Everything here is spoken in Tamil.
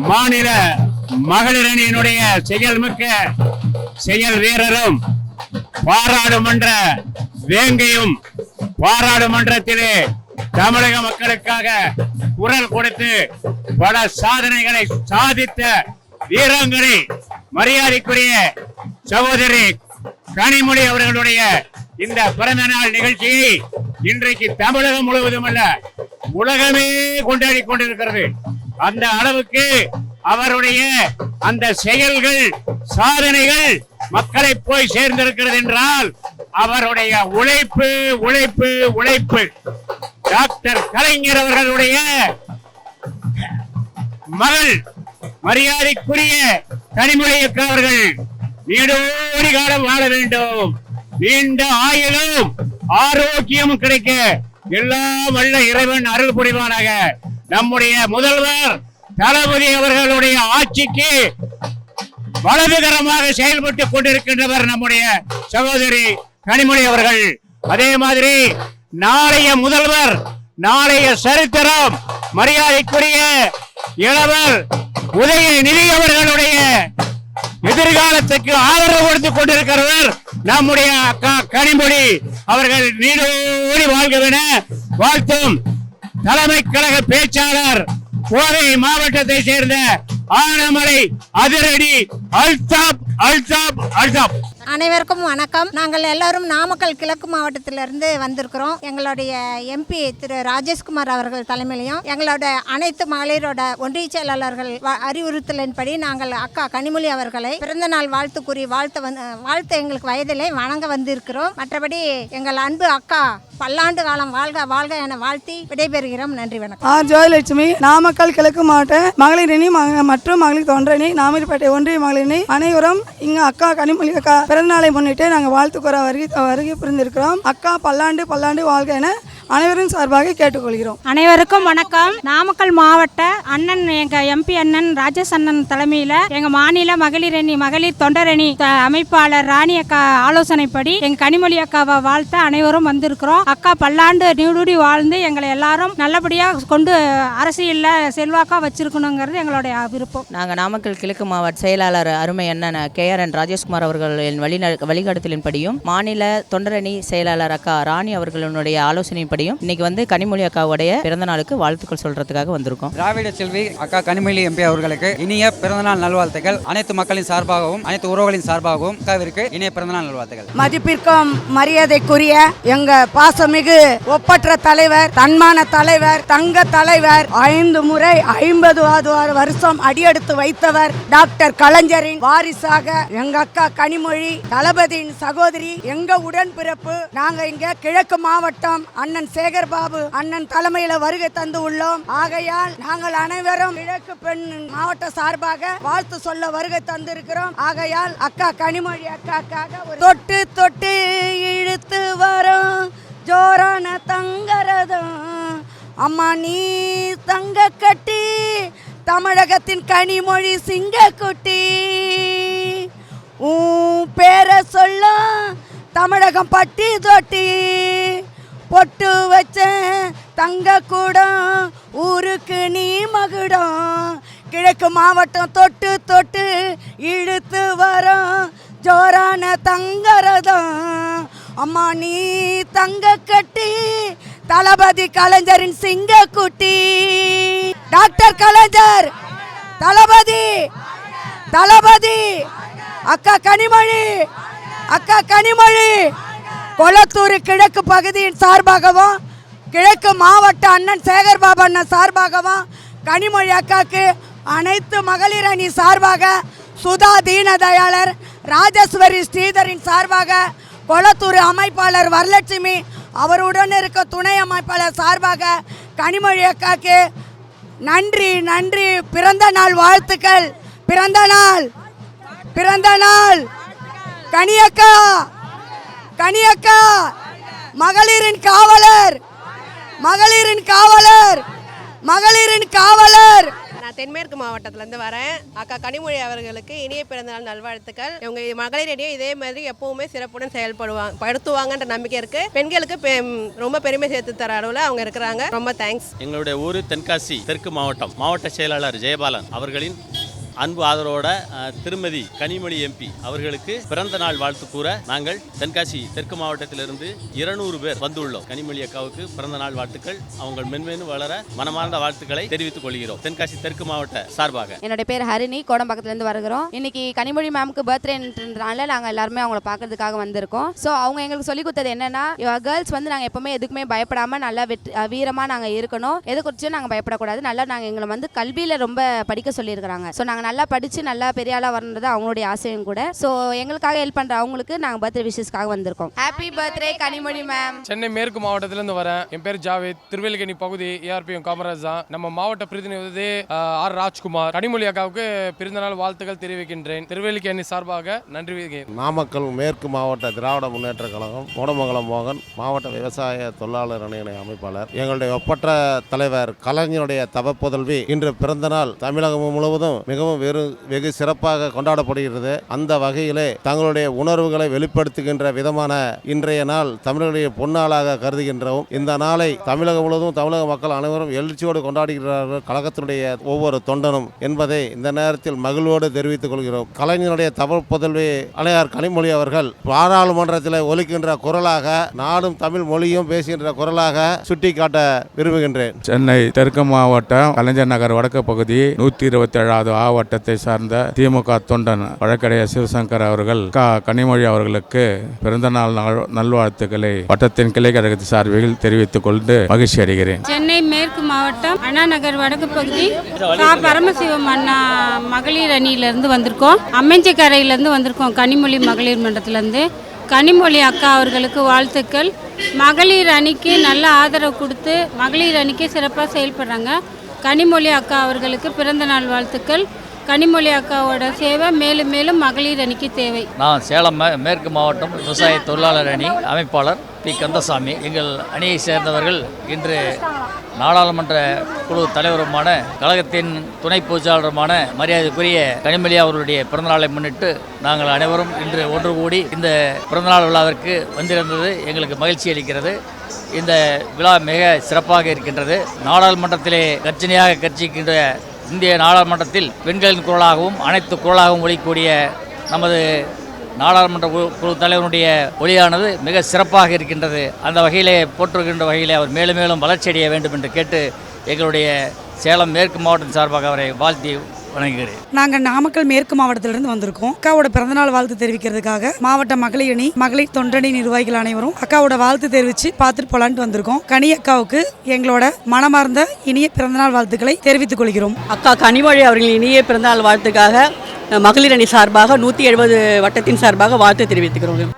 மாநில மகளிர் அணியினுடைய செயல்மிக்க செயல் வீரரும் பாராளுமன்ற வேங்கையும் பாராளுமன்றத்திலே தமிழக மக்களுக்காக குரல் கொடுத்து பல சாதனைகளை சாதித்த வீராங்கனை மரியாதைக்குரிய சகோதரி கனிமொழி அவர்களுடைய இந்த பிறந்த நாள் நிகழ்ச்சியை இன்றைக்கு தமிழகம் முழுவதும் அல்ல உலகமே கொண்டாடி கொண்டிருக்கிறது. அந்த அளவுக்கு அவருடைய அந்த செயல்கள் சாதனைகள் மக்களை போய் சேர்ந்திருக்கிறது என்றால் அவருடைய உழைப்பு உழைப்பு உழைப்பு. டாக்டர் கலைஞர் அவர்களுடைய மகள் மரியாதைக்குரிய கனிமொழி அவர்கள் நீடோடி காலம் வாழ வேண்டும். நீண்ட ஆயுளும் ஆரோக்கியமும் கிடைக்க எல்லாம் வல்ல இறைவன் அருள் புரிவானாக. நம்முடைய முதல்வர் தளபதி அவர்களுடைய ஆட்சிக்கு வலதுகரமாக செயல்பட்டுக் கொண்டிருக்கின்றவர் நம்முடைய சகோதரி கனிமொழி அவர்கள். அதே மாதிரி நாளைய முதல்வர் நாளைய சரித்திரம் மரியாதைக்குரிய இளவர் உதயநிதி அவர்களுடைய எதிர்காலத்துக்கு ஆதரவு கொடுத்து கொண்டிருக்கிறவர் நம்முடைய அக்கா கனிமொழி அவர்கள். நீடோடி வாழ்கவென வாழ்த்தும். தலைமை கழக பேச்சாளர் கோவை மாவட்டத்தை சேர்ந்த ஆனமலை அதிரடி அல்தாப் அல்தாப் அல்தாப். அனைவருக்கும் வணக்கம். நாங்கள் எல்லாரும் நாமக்கல் கிழக்கு மாவட்டத்திலிருந்து வந்திருக்கிறோம். எங்களுடைய எம்பி திரு ராஜேஷ்குமார் அவர்கள் தலைமையிலையும் எங்களோட அனைத்து மகளிரோட ஒன்றிய செயலாளர்கள் வ- அறிவுறுத்தலின்படி நாங்கள் அக்கா கனிமொழி அவர்களை பிறந்த நாள் வாழ்த்து கூறி வாழ்த்த வந்து வாழ்த்து எங்களுக்கு வயதிலே வணங்க வந்திருக்கிறோம். மற்றபடி எங்கள் அன்பு அக்கா பல்லாண்டு காலம் வாழ்க வாழ்க என வாழ்த்தி விடைபெறுகிறோம். நன்றி வணக்கம். ஆர் ஜோதிலட்சுமி நாமக்கல் கிழக்கு மாவட்ட மகளிரணி மற்றும் மகளிர் தொண்டரணி நாமிரிப்பேட்டை ஒன்றிய மகளிரணி அனைவரும் இங்க அக்கா கனிமொழி அக்கா பிறந்தநாளை முன்னிட்டு நாங்கள் வாழ்த்துக்குற வருகை வருகை புரிந்திருக்கிறோம். அக்கா பல்லாண்டு பல்லாண்டு வாழ்க என அனைவரும் சார்பாக கேட்டுக்கொள்கிறோம். அனைவருக்கும் வணக்கம். நாமக்கல் மாவட்ட அண்ணன் எங்க எம்பி அண்ணன் ராஜேஷ் அண்ணன் தலைமையில எங்க மாநில மகளிர் அணி மகளிர் தொண்டரணி அமைப்பாளர் ராணி அக்கா ஆலோசனைப்படி எங்க கனிமொழி அக்காவை வாழ்த்த அனைவரும் வந்திருக்கிறோம். அக்கா பல்லாண்டு நீடூடி வாழ்ந்து எங்களை எல்லாரும் நல்லபடியா கொண்டு அரசியல்ல செல்வாக்கா வச்சிருக்கணுங்கிறது எங்களுடைய விருப்பம். நாங்கள் நாமக்கல் கிழக்கு மாவட்ட செயலாளர் அருமை அண்ணன் கே ஆர் என் ராஜேஷ்குமார் அவர்களின் வழி வழிகாட்டுதலின்படியும் மாநில தொண்டரணி செயலாளர் அக்கா ராணி அவர்களுடைய ஆலோசனைப்படியும் இன்னைக்கு வந்து கனிமொழி அக்காவுடைய பிறந்த நாளுக்கு வாழ்த்துக்கள் சொல்றதுக்காக வந்திருக்கோம். திராவிட செல்வி அக்கா கனிமொழி எம்பி அவர்களுக்கு இனிய பிறந்தநாள் நல்வாழ்த்துக்கள். அனைத்து மக்களின் சார்பாகவும் அனைத்து உறவுகளின் சார்பாகவும் அக்காவிற்கு இனிய பிறந்தநாள் நல்வாழ்த்துக்கள். மதிப்பிற்கும் மரியாதைக்குரிய எங்க பாசமிகு ஒப்பற்ற தலைவர் தன்மான தலைவர் தங்க தலைவர் ஐந்து முறை ஐம்பதுவாது வருஷம் அடியெடுத்து வைத்தவர் டாக்டர் கலைஞரின் வாரிசாக எங்க அக்கா கனிமொழி தளபதியின் சகோதரி எங்க உடன்பிறப்பு நாங்க இங்க கிழக்கு மாவட்டம் அண்ணன் சேகர் பாபு அண்ணன் தலைமையில வருகை தந்து உள்ளோம். ஆகையால் நாங்கள் அனைவரும் கிழக்கு பெண் மாவட்ட சார்பாக வாழ்த்து சொல்ல வருகை தந்திருக்கிறோம். ஆகையால் அக்கா கனிமொழி அக்காக்காக ஒரு தொட்டு தொட்டு இழுத்து வரும். ஜோரான தங்கரதம். அம்மா நீ தங்க கட்டி தமிழகத்தின் கனிமொழி சிங்க குட்டி உன் பேரை சொல்ல தமிழகம் பட்டி தொட்டி. பொட்டு வச்ச தங்க கூடம் ஊருக்கு நீ மகுடம். கிழக்கு மாவட்டம் தொட்டு தொட்டு இழுத்து வரோம். ஜோரான தங்கரதம். அம்மா நீ தங்க கட்டி தளபதி கலைஞரின் சிங்க குட்டி டாக்டர் கலைஞர் தளபதி தளபதி. அக்கா கனிமொழி அக்கா கனிமொழி. கொளத்தூர் கிழக்கு பகுதியின் சார்பாகவும் கிழக்கு மாவட்ட அண்ணன் சேகர் பாபு அண்ணன் சார்பாகவும் கனிமொழி அக்காக்கு அனைத்து மகளிர் அணி சார்பாக சுதா தீனதயாளர் ராஜேஸ்வரி ஸ்ரீதரின் சார்பாக கொளத்தூர் அமைப்பாளர் வரலட்சுமி அவருடன் இருக்க துணை அமைப்பாளர் சார்பாக கனிமொழி அக்காக்கு நன்றி நன்றி. பிறந்த நாள் வாழ்த்துக்கள். பிறந்த நாள். பிறந்த நாள். கனியக்கா. கனியக்கா மகளிரின் காவலர் மகளிரின் காவலர் மகளிரின் காவலர். நான் தென்மேற்கு மாவட்டத்திலேருந்து வரேன். அக்கா கனிமொழி அவர்களுக்கு இனிய பிறந்தநாள் நல்வாழ்த்துக்கள். இவங்க மகளிர் அணியை இதே மாதிரி எப்பவுமே சிறப்புடன் செயல்படுவாங்க படுத்துவாங்கன்ற நம்பிக்கை இருக்கு. பெண்களுக்கு ரொம்ப பெருமை சேர்த்து தர அளவில் அவங்க இருக்கிறாங்க. ரொம்ப தேங்க்ஸ் எங்களுடைய ஊர் தென்காசி தெற்கு மாவட்டம் மாவட்ட செயலாளர் ஜெயபாலன் அவர்களின் அன்பு ஆதரவோட திருமதி கனிமொழி எம்பி அவர்களுக்கு பிறந்த நாள் வாழ்த்து கூற நாங்கள் தென்காசி தெற்கு மாவட்டத்திலிருந்து இருநூறு பேர் வந்துள்ளோம். கனிமொழி அக்காவுக்கு பிறந்த நாள் வாழ்த்துக்கள். அவங்க மென்மேலும் வளர மனமார்ந்த வாழ்த்துக்களை தெரிவித்துக் கொள்கிறோம். தென்காசி தெற்கு மாவட்ட சார்பாக. என்னுடைய பேர் ஹரிணி. கோடம்பாக்கத்திலிருந்து வருகிறோம். இன்னைக்கு கனிமொழி மேமுக்கு பர்த்டேன்றதுனால நாங்கள் எல்லாருமே அவங்கள பார்க்கறதுக்காக வந்திருக்கோம். ஸோ அவங்க எங்களுக்கு சொல்லி கொடுத்தது என்னன்னா கேர்ள்ஸ் வந்து நாங்கள் எப்பவுமே எதுக்குமே பயப்படாமல் நல்லா வெற்றி வீரமாக நாங்கள் இருக்கணும். எது குறிச்சும் நாங்கள் பயப்படக்கூடாது. நல்லா நாங்கள் எங்களை வந்து கல்வியில் ரொம்ப படிக்க சொல்லியிருக்கிறாங்க. ஸோ நாங்கள் நல்லா படித்து நல்லா பெரிய ஆளாக வரணுன்றது அவங்களுடைய ஆசையும் கூட. ஸோ எங்களுக்காக ஹெல்ப் பண்ணுற அவங்களுக்கு நாங்கள் பர்த்டே விஷஸ்க்காக வந்திருக்கோம். Happy birthday Kanimozhi ma'am Chennai மேற்கு மாவட்டத்திலிருந்து வரேன். என் பேர் ஜாவேத். திருவேலிக்கணி பகுதி ஏஆர்பிஎம் காமராஜ் தான். நம்ம மாவட்ட பிரதிநிதி ஆர் ராஜ்குமார். கனிமொழி அக்காவுக்கு பிறந்தநாள் வாழ்த்துக்கள் தெரிவிக்கின்றேன். திருவேலிக்கணி சார்பாக நன்றி நாமக்கல் மேற்கு மாவட்ட திராவிட முன்னேற்ற கழகம் கோடமங்கலம் மோகன் மாவட்ட விவசாய தொழிலாளர் அணியினை அமைப்பாளர். எங்களுடைய ஒப்பற்ற தலைவர் கலைஞருடைய தவப்புதல்வி. இன்று பிறந்தநாள் தமிழகம் முழுவதும் மிகவும் வெறு வெகு சிறப்பாக கொண்டாடப்படுகிறது. அந்த வகையிலே தங்களுடைய உணர்வுகளை வெளிப்படுத்துகின்ற விதமான இன்றைய நாள் தமிழர்களுடைய பொன்னாளாக கருதுகின்றோம் இந்த நாளை தமிழகம் முழுவதும் தமிழக மக்கள் அனைவரும் எழுச்சியோடு கொண்டாடுகிறார்கள் கழகத்தினுடைய ஒவ்வொரு தொண்டனும் என்பதை இந்த நேரத்தில் மகிழ்வோடு தெரிவித்துக் கொள்கிறோம். கலைஞருடைய தமிழ் புதல்வி அலையார் கனிமொழி அவர்கள் பாராளுமன்றத்தில் ஒலிக்கின்ற குரலாக நாடும் தமிழ் மொழியும் பேசுகின்ற குரலாக சுட்டிக்காட்ட விரும்புகின்றேன். சென்னை தெற்கு மாவட்டம் கலைஞர் நகர் வடக்கு பகுதி நூற்றி இருபத்தி ஏழாவது வட்டத்தை சார்ந்த திமுக தொண்டன் வழக்கடைய சிவசங்கர் அவர்கள் க. கனிமொழி அவர்களுக்கு பிறந்தநாள் நல்- நல்வாழ்த்துக்களை வட்டத்தின் கிளை கழகத்து சார்பில் தெரிவித்துக் கொண்டு மகிழ்ச்சி அடைகிறேன். சென்னை மேற்கு மாவட்டம் அண்ணா நகர் வடக்கு பகுதி பரமசிவம் அண்ணா மகளிர் அணியிலிருந்து வந்திருக்கோம். அம்மெஞ்சிக்கரையிலேருந்து வந்திருக்கோம் கனிமொழி மகளிர் மன்றத்திலேருந்து. கனிமொழி அக்கா அவர்களுக்கு வாழ்த்துக்கள். மகளிர் அணிக்கு நல்ல ஆதரவு கொடுத்து மகளிர் அணிக்கு சிறப்பாக செயல்படுறாங்க. கனிமொழி அக்கா அவர்களுக்கு பிறந்த நாள் வாழ்த்துக்கள். கனிமொழி அக்காவோட சேவை மேலும் மேலும் மகளிர் அணிக்கு தேவை. நான் சேலம் மேற்கு மாவட்டம் விவசாய தொழிலாளர் அணி அமைப்பாளர் பி. கந்தசாமி. எங்கள் அணியை சேர்ந்தவர்கள் இன்று நாடாளுமன்ற குழு தலைவருமான கழகத்தின் துணை பொதுச்சாளருமான மரியாதைக்குரிய கனிமொழி அவர்களுடைய பிறந்தநாளை முன்னிட்டு நாங்கள் அனைவரும் இன்று ஒன்று கூடி இந்த பிறந்தநாள் விழாவிற்கு வந்திருந்தது எங்களுக்கு மகிழ்ச்சி அளிக்கிறது. இந்த விழா மிக சிறப்பாக இருக்கின்றது. நாடாளுமன்றத்திலே கர்ச்சனையாக கட்சிக்கின்ற இந்திய நாடாளுமன்றத்தில் பெண்களின் குரலாகவும் அனைத்து குரலாகவும் ஒழிக்கக்கூடிய நமது நாடாளுமன்ற குழு தலைவருடைய ஒளியானது மிக சிறப்பாக இருக்கின்றது. அந்த வகையிலே போற்றுகின்ற வகையிலே அவர் மேலும் மேலும் வளர்ச்சியடைய வேண்டும் என்று கேட்டு எங்களுடைய சேலம் மேற்கு மாவட்டம் சார்பாக அவரை வாழ்த்தி வணங்குகிறேன் நாங்கள் நாமக்கல் மேற்கு மாவட்டத்திலிருந்து வந்திருக்கோம். அக்காவோட பிறந்தநாள் வாழ்த்து தெரிவிக்கிறதுக்காக மாவட்ட மகளிர் அணி மகளிர் தொண்டணி நிர்வாகிகள் அனைவரும் அக்காவோட வாழ்த்து தெரிவித்து பார்த்துட்டு போலான்ட்டு வந்திருக்கோம். கனி அக்காவுக்கு எங்களோட மனமார்ந்த இனிய பிறந்தநாள் வாழ்த்துக்களை தெரிவித்துக் கொள்கிறோம். அக்கா கனிமொழி அவர்களின் இனிய பிறந்தநாள் வாழ்த்துக்காக மகளிர் அணி சார்பாக நூற்றி எழுபது வட்டத்தின் சார்பாக வாழ்த்து தெரிவித்துக்கிறோம்.